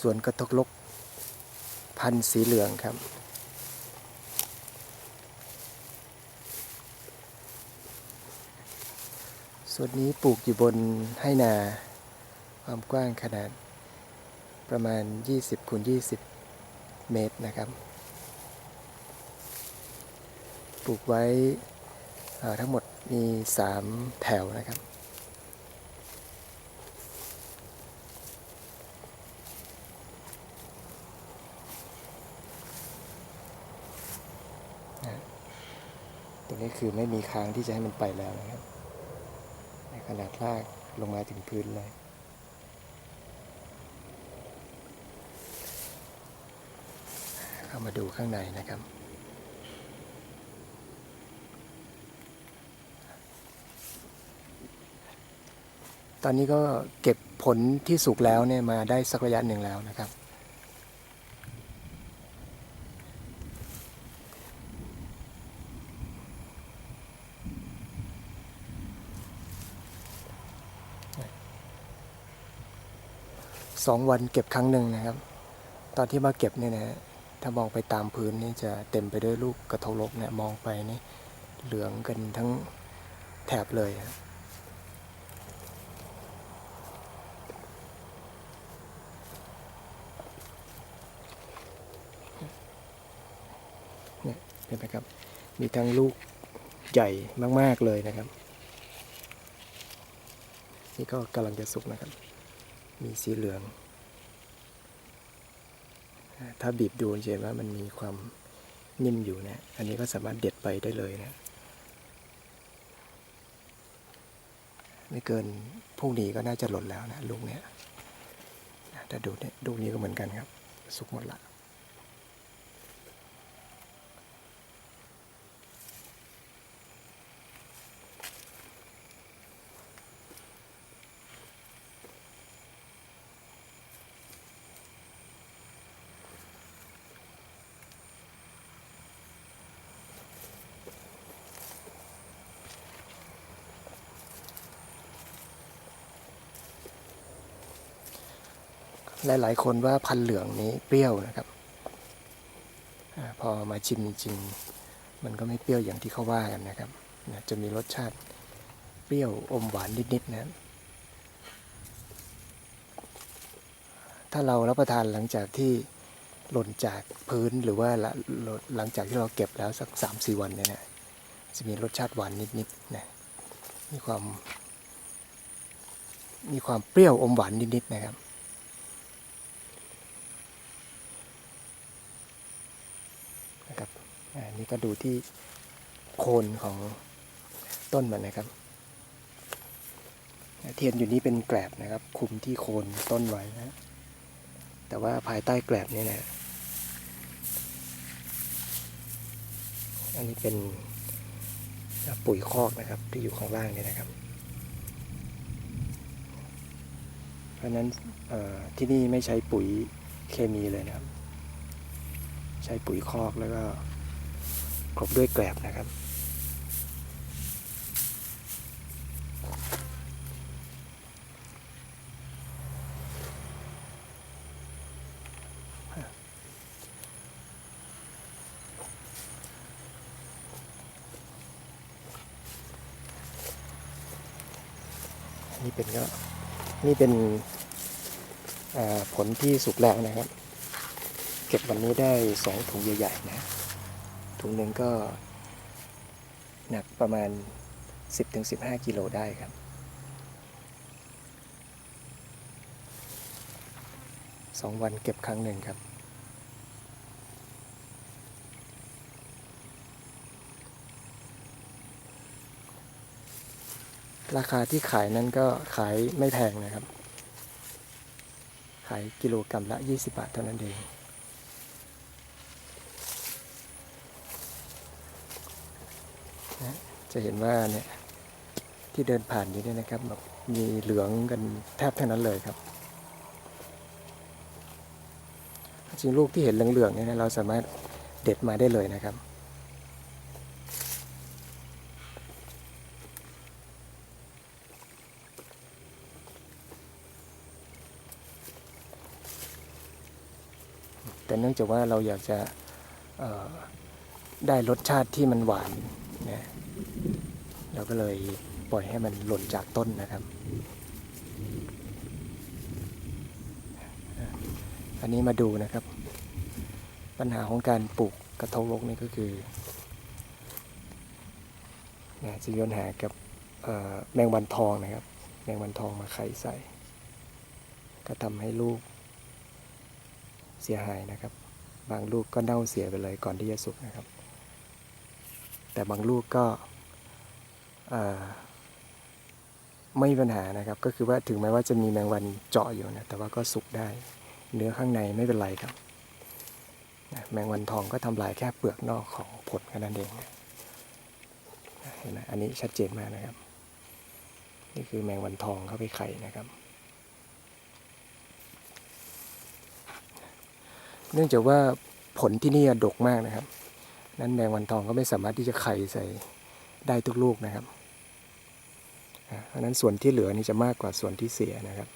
สวนกระทกลก พันธุ์สีเหลืองครับ ส่วนนี้ปลูกอยู่บนให้นา ความกว้างขนาดประมาณ 20คูณ20 เมตรนะครับ ปลูกไว้ทั้งหมดมี 3 แถวนะครับ ตรงนี้คือไม่มีค้างที่จะให้มันไปแล้วนะครับ ในขนาดลากลงมาถึงพื้นเลยเข้ามาดูข้างในนะครับตอนนี้ก็เก็บผลที่สุกแล้วเนี่ยมาได้สักระยะหนึ่งแล้วนะครับ สองวันเก็บครั้งหนึ่งนะครับ ตอนที่มาเก็บเนี่ยนะถ้ามองไปตามพื้นนี่จะเต็มไปด้วยลูกกระทงลกเนี่ยมองไปนี่เหลืองกันทั้งแถบเลยฮะเนี่ยเห็นไหมครับ มีทั้งลูกใหญ่มาก ๆ เลยนะครับ นี่ก็กำลังจะสุกนะครับ มีสีเหลือง ถ้าบีบดูจะเห็นว่ามันมีความนิ่มอยู่นะ อันนี้ก็สามารถเด็ดไปได้เลยนะ ไม่เกินพรุ่งนี้ก็น่าจะหล่นแล้วนะลูกเนี้ยแต่ดูเนี่ยลูกนี้ก็เหมือนกันครับ สุกหมดละ หลายๆ คนว่าพันเหลืองนี้เปรี้ยวนะครับอพอมาชิมจริงๆ มันก็ไม่เปรี้ยวอย่างที่เขาว่ากันนะครับนะจะมีรสชาติเปรี้ยวอมหวานนิดๆนะถ้าเรารับประทานหลังจากที่หล่นจากพื้นหรือว่าหล,หลังจากที่เราเก็บแล้วสักสามสี่วันเนี่ยนะจะมีรสชาติหวานนิดๆนะมีความ มีความเปรี้ยวอมหวานนิดๆนะครับ นะครับอันนี้ก็ดูที่โคนของต้นมันนะครับ เทียนอยู่นี้เป็นแกลบนะครับ คุมที่โคนต้นไว้นะแต่ว่าภายใต้แกลบนี่นะอันนี้เป็นปุ๋ยคอกนะครับที่อยู่ข้างล่างนี่นะครับ เพราะฉะนั้นที่นี่ไม่ใช้ปุ๋ยเคมีเลยนะครับ ใช้ปุ๋ยคอกแล้วก็กลบด้วยแกลบนะครับนี่เป็นก็นี่เป็นผลที่สุกแล้วนะครับ เก็บวันนี้ได้สองถุงใหญ่ๆนะถุงหนึ่งก็หนักประมาณ 10-15 กิโลได้ครับ สองวันเก็บครั้งหนึ่งครับ ราคาที่ขายนั้นก็ขายไม่แพงนะครับ ขายกิโลกรรัมละ 20 บาทเท่านั้นเอง นะจะเห็นว่าเนี่ยที่เดินผ่านอยู่เนี่ยนะครับแบบมีเหลืองกันแทบทั้งนั้นเลยครับ จริงลูกที่เห็นเหลืองๆเนี่ยนะเราสามารถเด็ดมาได้เลยนะครับแต่เนื่องจากว่าเราอยากจะได้รสชาติที่มันหวาน นะเราก็เลยปล่อยให้มันหล่นจากต้นนะครับ อันนี้มาดูนะครับ ปัญหาของการปลูกกระทงลกนี่ก็คือนี่ยจะมีปัญหากับแมงวันทองนะครับ แมงวันทองมาไข่ใส่ ก็ทำให้ลูกเสียหายนะครับ บางลูกก็เน่าเสียไปเลยก่อนที่จะสุกนะครับ แต่บางลูกก็ไม่มีปัญหานะครับ ก็คือว่าถึงแม้ว่าจะมีแมงวันเจาะอยู่นะ แต่ว่าก็สุกได้ เนื้อข้างในไม่เป็นไรครับ แมงวันทองก็ทำลายแค่เปลือกนอกของผลแค่นั้นเองนะเห็นไหมอันนี้ชัดเจนมากนะครับ นี่คือแมงวันทองเข้าไปไข่นะครับ เนื่องจากว่าผลที่นี่ดกมากนะครับ นั้นแมงวันทองก็ไม่สามารถที่จะไข่ใส่ได้ทุกลูกนะครับเพราะนั้นส่วนที่เหลือนี่จะมากกว่าส่วนที่เสียนะครับ